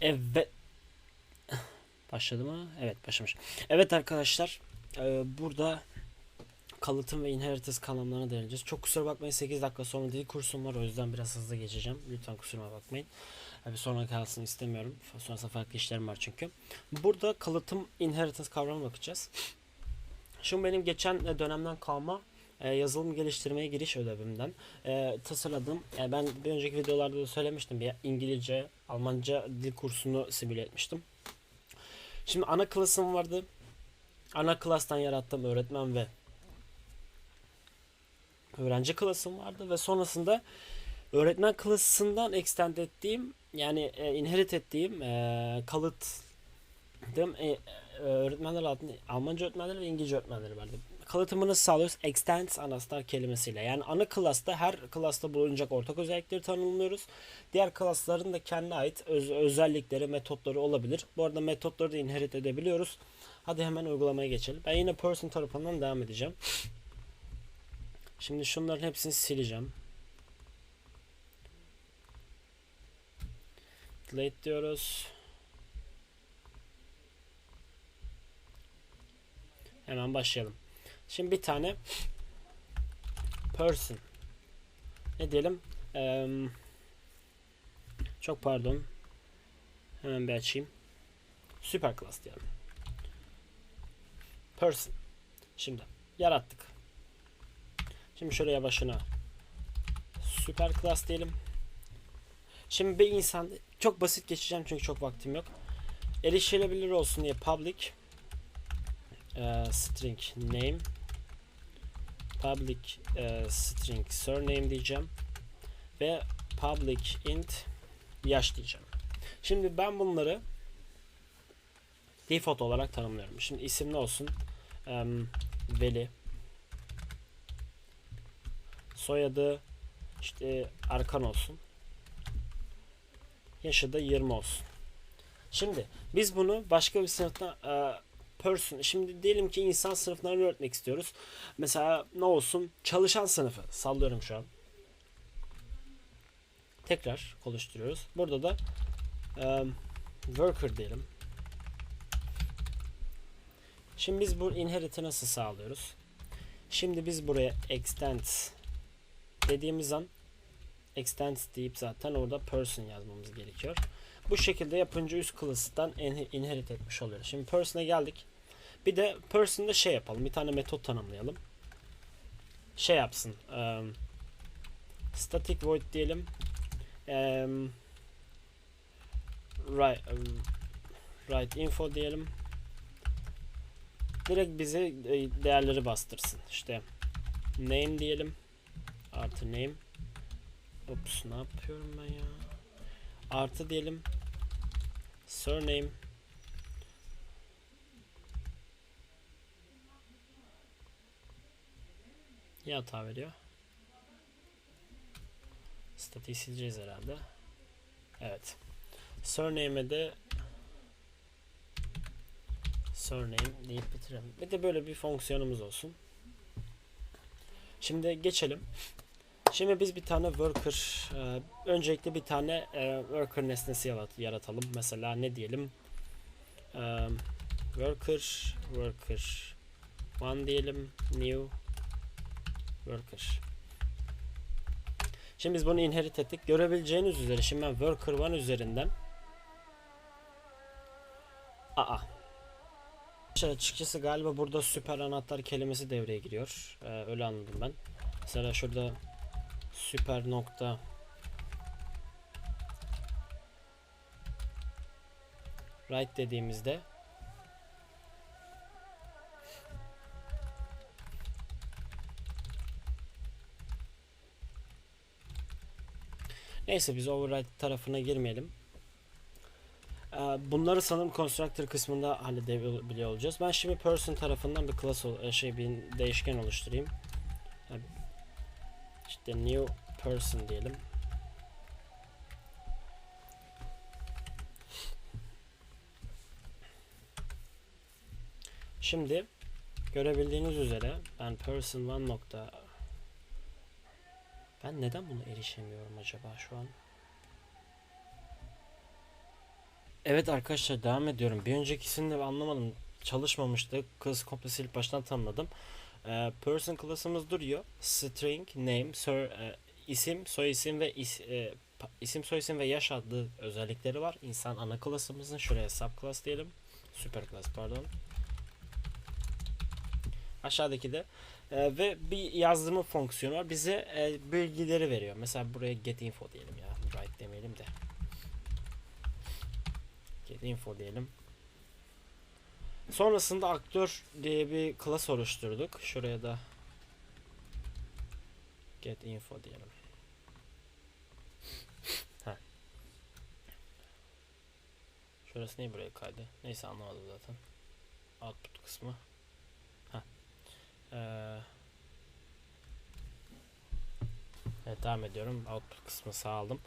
Evet. Başladı mı? Evet başlamış. Evet arkadaşlar. e, burada kalıtım ve inheritance kanunlarına değineceğiz. Çok kusura bakmayın 8 dakika sonra dil kursum var o yüzden biraz hızlı geçeceğim. Lütfen kusuruma bakmayın. Bir sonra kalsın istemiyorum. Sonrasında farklı işlerim var çünkü. Burada kalıtım inheritance kavramına bakacağız. Şu benim geçen dönemden kalma e, yazılım geliştirmeye giriş ödevimden e, tasarladım. E, ben bir önceki videolarda da söylemiştim. Bir İngilizce, Almanca dil kursunu simüle etmiştim. Şimdi ana klasım vardı. Ana klastan yarattığım öğretmen ve öğrenci klasım vardı ve sonrasında öğretmen klasından extend ettiğim yani e, inherit ettiğim e, kalıttım e, e, öğretmenler altında Almanca öğretmenleri ve İngilizce öğretmenleri vardı. Kalıtımı nasıl sağlıyoruz? Extend anastar kelimesiyle. Yani ana klasta her klasta bulunacak ortak özellikleri tanımlıyoruz. Diğer klasların da kendine ait öz- özellikleri, metotları olabilir. Bu arada metotları da inherit edebiliyoruz. Hadi hemen uygulamaya geçelim. Ben yine person tarafından devam edeceğim. Şimdi şunların hepsini sileceğim. Delete diyoruz. Hemen başlayalım. Şimdi bir tane person ne diyelim? Eee, çok pardon. Hemen bir açayım. Süper class diyelim. Person. Şimdi yarattık. Şimdi şuraya başına süper class diyelim. Şimdi bir insan çok basit geçeceğim çünkü çok vaktim yok. Erişilebilir olsun diye public e, string name public e, string surname diyeceğim ve public int yaş diyeceğim. Şimdi ben bunları default olarak tanımlıyorum. Şimdi isim ne olsun? Em, Veli soyadı işte Arkan olsun. Yaşı da 20 olsun. Şimdi biz bunu başka bir sınıfta e, person şimdi diyelim ki insan sınıflarını öğretmek istiyoruz. Mesela ne olsun? Çalışan sınıfı. Sallıyorum şu an. Tekrar oluşturuyoruz. Burada da e, worker diyelim. Şimdi biz bu inherit'i nasıl sağlıyoruz? Şimdi biz buraya extend dediğimiz an extend deyip zaten orada person yazmamız gerekiyor. Bu şekilde yapınca üst class'tan inherit etmiş oluyoruz. Şimdi person'a geldik. Bir de person'da şey yapalım. Bir tane metot tanımlayalım. Şey yapsın. Um, static void diyelim. Um, write, um, info diyelim. Direkt bize değerleri bastırsın. İşte name diyelim. Artı name. Ops ne yapıyorum ben ya? Artı diyelim. Surname. Niye hata veriyor? Statiği sileceğiz herhalde. Evet. Surname'e de surname deyip bitirelim. Bir de böyle bir fonksiyonumuz olsun. Şimdi geçelim. Şimdi biz bir tane worker e, öncelikle bir tane e, worker nesnesi yarat- yaratalım. Mesela ne diyelim? E, worker worker one diyelim new worker. Şimdi biz bunu inherit ettik. Görebileceğiniz üzere şimdi ben worker one üzerinden Aa. Açıkçası galiba burada süper anahtar kelimesi devreye giriyor. Ee, öyle anladım ben. Mesela şurada süper nokta right dediğimizde Neyse biz override tarafına girmeyelim. Ee, Bunları sanırım constructor kısmında halledebiliyor olacağız. Ben şimdi person tarafından bir class ol- şey bir değişken oluşturayım. İşte new person diyelim. Şimdi görebildiğiniz üzere ben person one nokta ben neden buna erişemiyorum acaba şu an? Evet arkadaşlar devam ediyorum. Bir öncekisini de anlamadım. Çalışmamıştı. Kız komple silip baştan tanımladım. Ee, person klasımız duruyor. String, name, sir, e, isim, soy isim ve is, e, isim, soy isim ve yaş adlı özellikleri var. İnsan ana klasımızın şuraya subclass diyelim. Süper class pardon. Aşağıdaki de e, ve bir yazılımı fonksiyonu var. Bize e, bilgileri veriyor. Mesela buraya get info diyelim ya. Write demeyelim de. Get info diyelim. Sonrasında aktör diye bir class oluşturduk. Şuraya da get info diyelim. Şurası niye buraya kaydı? Neyse anlamadım zaten. Output kısmı. Heh. Ee, evet devam ediyorum. Output kısmı sağladım.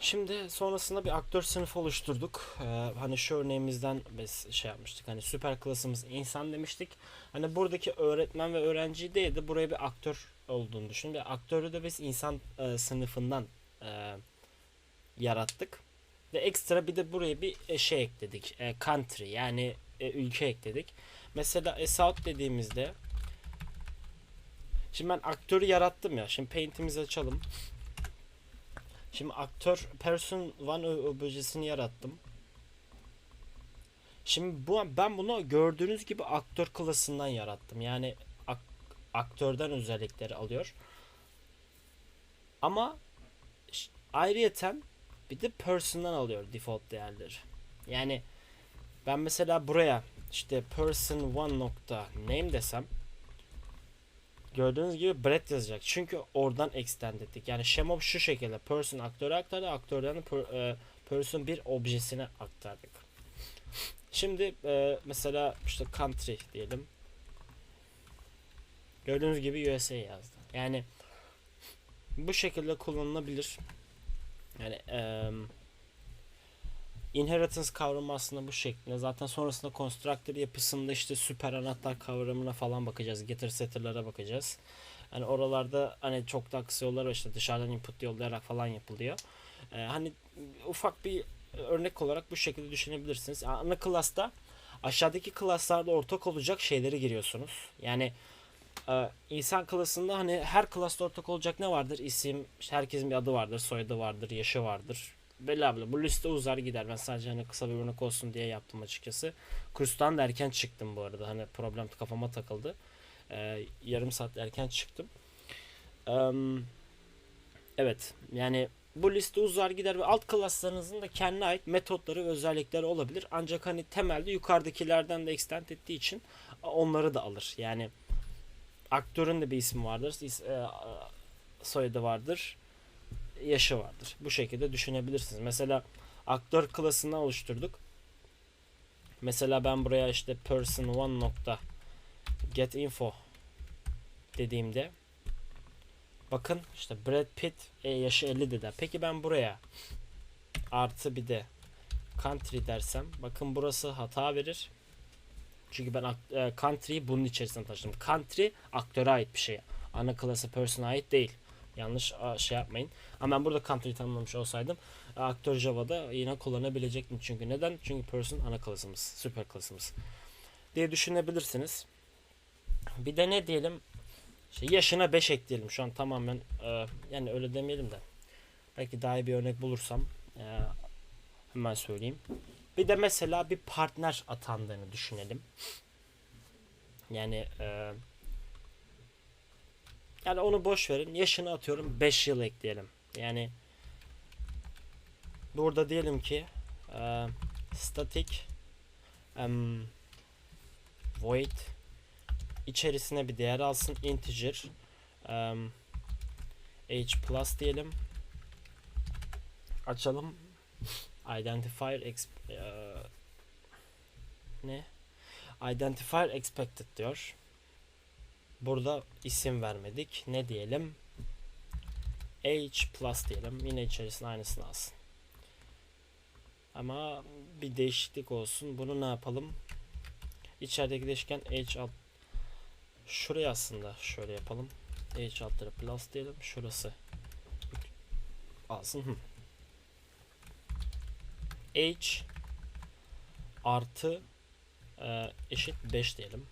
Şimdi sonrasında bir aktör sınıfı oluşturduk. Ee, hani şu örneğimizden biz şey yapmıştık. Hani süper klasımız insan demiştik. Hani buradaki öğretmen ve öğrenci değil de buraya bir aktör olduğunu düşün. Bir aktörü de biz insan e, sınıfından e, yarattık. Ve ekstra bir de buraya bir e, şey ekledik. E, country yani e, ülke ekledik. Mesela South dediğimizde Şimdi ben aktörü yarattım ya. Şimdi paint'imizi açalım. Şimdi aktör person one objesini yarattım. Şimdi bu ben bunu gördüğünüz gibi aktör klasından yarattım. Yani ak- aktörden özellikleri alıyor. Ama ayrıyeten bir de person'dan alıyor default değerleri. Yani ben mesela buraya işte person one nokta name desem Gördüğünüz gibi Brett yazacak. Çünkü oradan extend ettik. Yani şema şu şekilde. Person aktöre aktardı. Aktörden de per- e, person bir objesine aktardık. Şimdi e, mesela işte country diyelim. Gördüğünüz gibi USA yazdı. Yani bu şekilde kullanılabilir. Yani e, inheritance kavramı aslında bu şeklinde. Zaten sonrasında constructor yapısında işte süper anahtar kavramına falan bakacağız. Getir setter'lara bakacağız. Hani oralarda hani çok da kısa yollar var işte dışarıdan input yollayarak falan yapılıyor. Ee, hani ufak bir örnek olarak bu şekilde düşünebilirsiniz. Ana klasta aşağıdaki klaslarda ortak olacak şeyleri giriyorsunuz. Yani e, insan klasında hani her klasta ortak olacak ne vardır? İsim, herkesin bir adı vardır, soyadı vardır, yaşı vardır, bla bla. Bu liste uzar gider. Ben sadece hani kısa bir örnek olsun diye yaptım açıkçası. Kurstan da erken çıktım bu arada. Hani problem kafama takıldı. Ee, yarım saat erken çıktım. Eee, evet. Yani bu liste uzar gider ve alt klaslarınızın da kendine ait metotları ve özellikleri olabilir. Ancak hani temelde yukarıdakilerden de extend ettiği için onları da alır. Yani aktörün de bir ismi vardır. is- e, soyadı vardır yaşı vardır. Bu şekilde düşünebilirsiniz. Mesela aktör klasını oluşturduk. Mesela ben buraya işte person one nokta get info dediğimde bakın işte Brad Pitt e, yaşı 50 dedi. Peki ben buraya artı bir de country dersem bakın burası hata verir. Çünkü ben e, country'yi bunun içerisine taşıdım. Country aktöre ait bir şey. Ana klası person'a ait değil. Yanlış şey yapmayın. Ama ben burada country tanımlamış olsaydım aktör Java'da yine kullanabilecektim. Çünkü neden? Çünkü person ana klasımız. Süper klasımız. Diye düşünebilirsiniz. Bir de ne diyelim? İşte yaşına 5 ekleyelim. Şu an tamamen e, yani öyle demeyelim de. Belki daha iyi bir örnek bulursam e, hemen söyleyeyim. Bir de mesela bir partner atandığını düşünelim. Yani e, yani onu boş verin. Yaşını atıyorum 5 yıl ekleyelim. Yani burada diyelim ki e, static em, void içerisine bir değer alsın integer em, age plus diyelim. Açalım. Identifier exp- e, ne? Identifier expected diyor. Burada isim vermedik. Ne diyelim? Age plus diyelim. Yine içerisine aynısını alsın. Ama bir değişiklik olsun. Bunu ne yapalım? İçerideki değişken age alt Şuraya aslında şöyle yapalım. Age altları plus diyelim. Şurası alsın. H artı e, eşit 5 diyelim.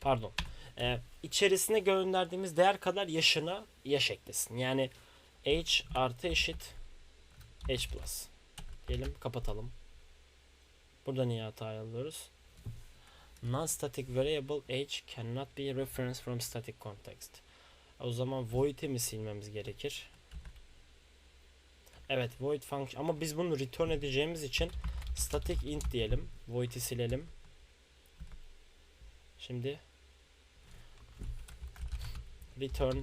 Pardon. E, içerisine gönderdiğimiz değer kadar yaşına yaş eklesin. Yani h artı eşit h plus. Diyelim kapatalım. Burada niye hata alıyoruz? Non-static variable age cannot be referenced from static context. O zaman void'i mi silmemiz gerekir? Evet void function ama biz bunu return edeceğimiz için static int diyelim. Void'i silelim. Şimdi return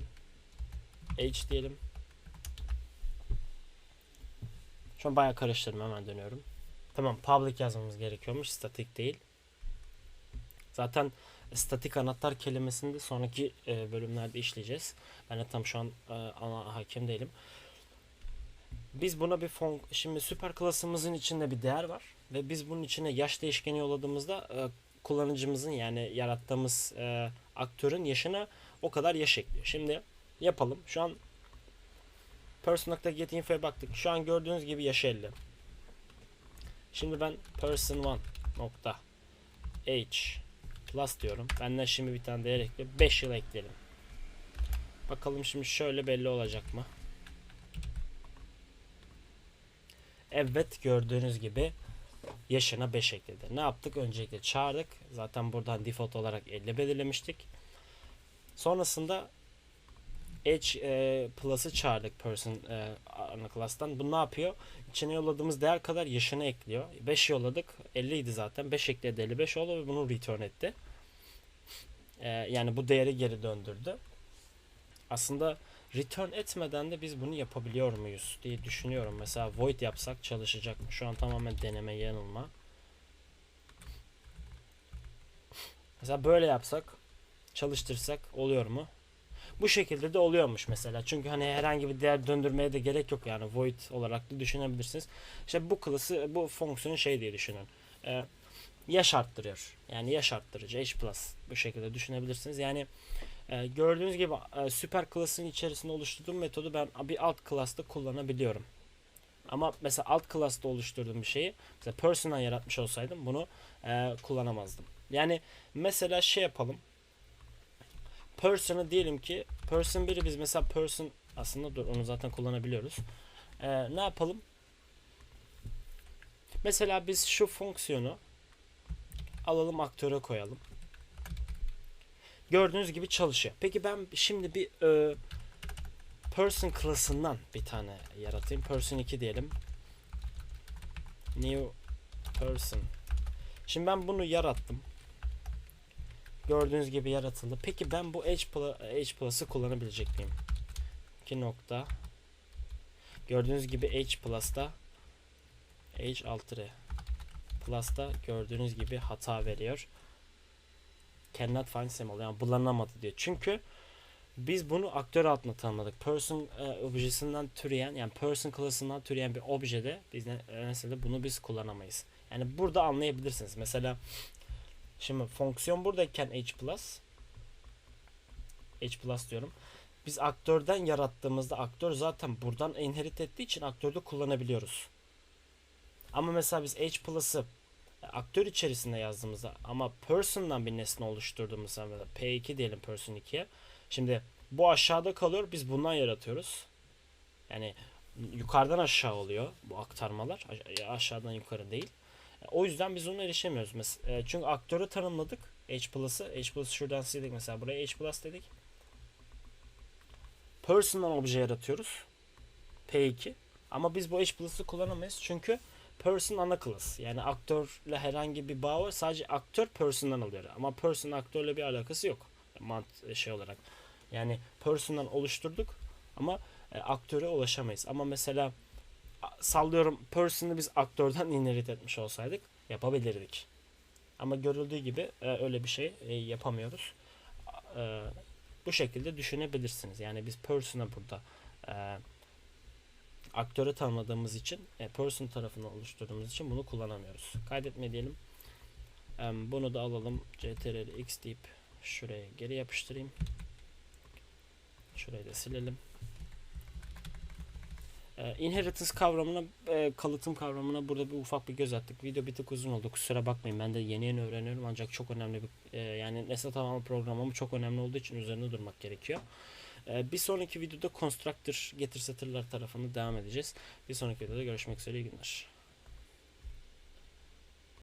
age diyelim. Şu an bayağı karıştırdım hemen dönüyorum. Tamam public yazmamız gerekiyormuş static değil. Zaten statik anahtar kelimesini de sonraki e, bölümlerde işleyeceğiz. Ben de tam şu an e, ana hakim değilim. Biz buna bir fon şimdi süper klasımızın içinde bir değer var ve biz bunun içine yaş değişkeni yolladığımızda e, kullanıcımızın yani yarattığımız e, aktörün yaşına o kadar yaş ekliyor. Şimdi yapalım. Şu an person.get info'ya baktık. Şu an gördüğünüz gibi yaş 50. Şimdi ben person 1 nokta age plus diyorum. Benden şimdi bir tane değer ekle. 5 yıl ekleyelim. Bakalım şimdi şöyle belli olacak mı? Evet gördüğünüz gibi yaşına 5 ekledi. Ne yaptık? Öncelikle çağırdık. Zaten buradan default olarak 50 belirlemiştik. Sonrasında Edge e, Plus'ı çağırdık person e, ana class'tan. Bu ne yapıyor? İçine yolladığımız değer kadar yaşını ekliyor. 5 yolladık. 50 idi zaten. 5 ekledi 55 oldu ve bunu return etti. E, yani bu değeri geri döndürdü. Aslında return etmeden de biz bunu yapabiliyor muyuz diye düşünüyorum. Mesela void yapsak çalışacak mı? Şu an tamamen deneme yanılma. Mesela böyle yapsak çalıştırsak oluyor mu? Bu şekilde de oluyormuş mesela. Çünkü hani herhangi bir değer döndürmeye de gerek yok yani void olarak da düşünebilirsiniz. İşte bu klası bu fonksiyonu şey diye düşünün. Ee, yaş arttırıyor. Yani yaş arttırıcı H plus bu şekilde düşünebilirsiniz. Yani e, gördüğünüz gibi e, süper klasın içerisinde oluşturduğum metodu ben bir alt klasta kullanabiliyorum. Ama mesela alt klasta oluşturduğum bir şeyi mesela person'dan yaratmış olsaydım bunu e, kullanamazdım. Yani mesela şey yapalım person'ı diyelim ki person biri biz mesela person aslında dur onu zaten kullanabiliyoruz. Ee, ne yapalım? Mesela biz şu fonksiyonu alalım aktöre koyalım. Gördüğünüz gibi çalışıyor. Peki ben şimdi bir e, person klasından bir tane yaratayım. Person 2 diyelim. New person. Şimdi ben bunu yarattım. Gördüğünüz gibi yaratıldı. Peki ben bu H, plus, H Plus'ı kullanabilecek miyim? 2 nokta. Gördüğünüz gibi H Plus'ta H alt R Plus'ta gördüğünüz gibi hata veriyor. Cannot find symbol yani bulunamadı diyor. Çünkü biz bunu aktör altında tanımladık. Person e, objesinden türeyen yani person klasından türeyen bir objede biz ne, mesela bunu biz kullanamayız. Yani burada anlayabilirsiniz. Mesela Şimdi fonksiyon buradayken h h diyorum. Biz aktörden yarattığımızda aktör zaten buradan inherit ettiği için aktörde kullanabiliyoruz. Ama mesela biz h plus'ı aktör içerisinde yazdığımızda ama person'dan bir nesne oluşturduğumuzda mesela p2 diyelim person 2'ye. Şimdi bu aşağıda kalıyor. Biz bundan yaratıyoruz. Yani yukarıdan aşağı oluyor bu aktarmalar. Aşağıdan yukarı değil. O yüzden biz ona erişemiyoruz. Mesela, çünkü aktörü tanımladık. H plus'ı. H plus şuradan sildik mesela. Buraya H plus dedik. Person'dan obje yaratıyoruz. P2. Ama biz bu H plus'ı kullanamayız. Çünkü person ana class. Yani aktörle herhangi bir bağ var. Sadece aktör person'dan alıyor. Ama person aktörle bir alakası yok. Mant şey olarak. Yani person'dan oluşturduk ama e, aktöre ulaşamayız. Ama mesela sallıyorum person'ı biz aktörden inherit etmiş olsaydık yapabilirdik. Ama görüldüğü gibi e, öyle bir şey e, yapamıyoruz. E, bu şekilde düşünebilirsiniz. Yani biz person'a burada e, aktörü tanımladığımız için e, person tarafını oluşturduğumuz için bunu kullanamıyoruz. Kaydetme diyelim. E, bunu da alalım. ctrl x deyip şuraya geri yapıştırayım. Şurayı da silelim. E, inheritance kavramına, e, kalıtım kavramına burada bir ufak bir göz attık. Video bir tık uzun oldu. Kusura bakmayın. Ben de yeni yeni öğreniyorum ancak çok önemli bir e, yani nesne tamamı programımı çok önemli olduğu için üzerinde durmak gerekiyor. E, bir sonraki videoda constructor getir satırlar tarafını devam edeceğiz. Bir sonraki videoda görüşmek üzere. İyi günler.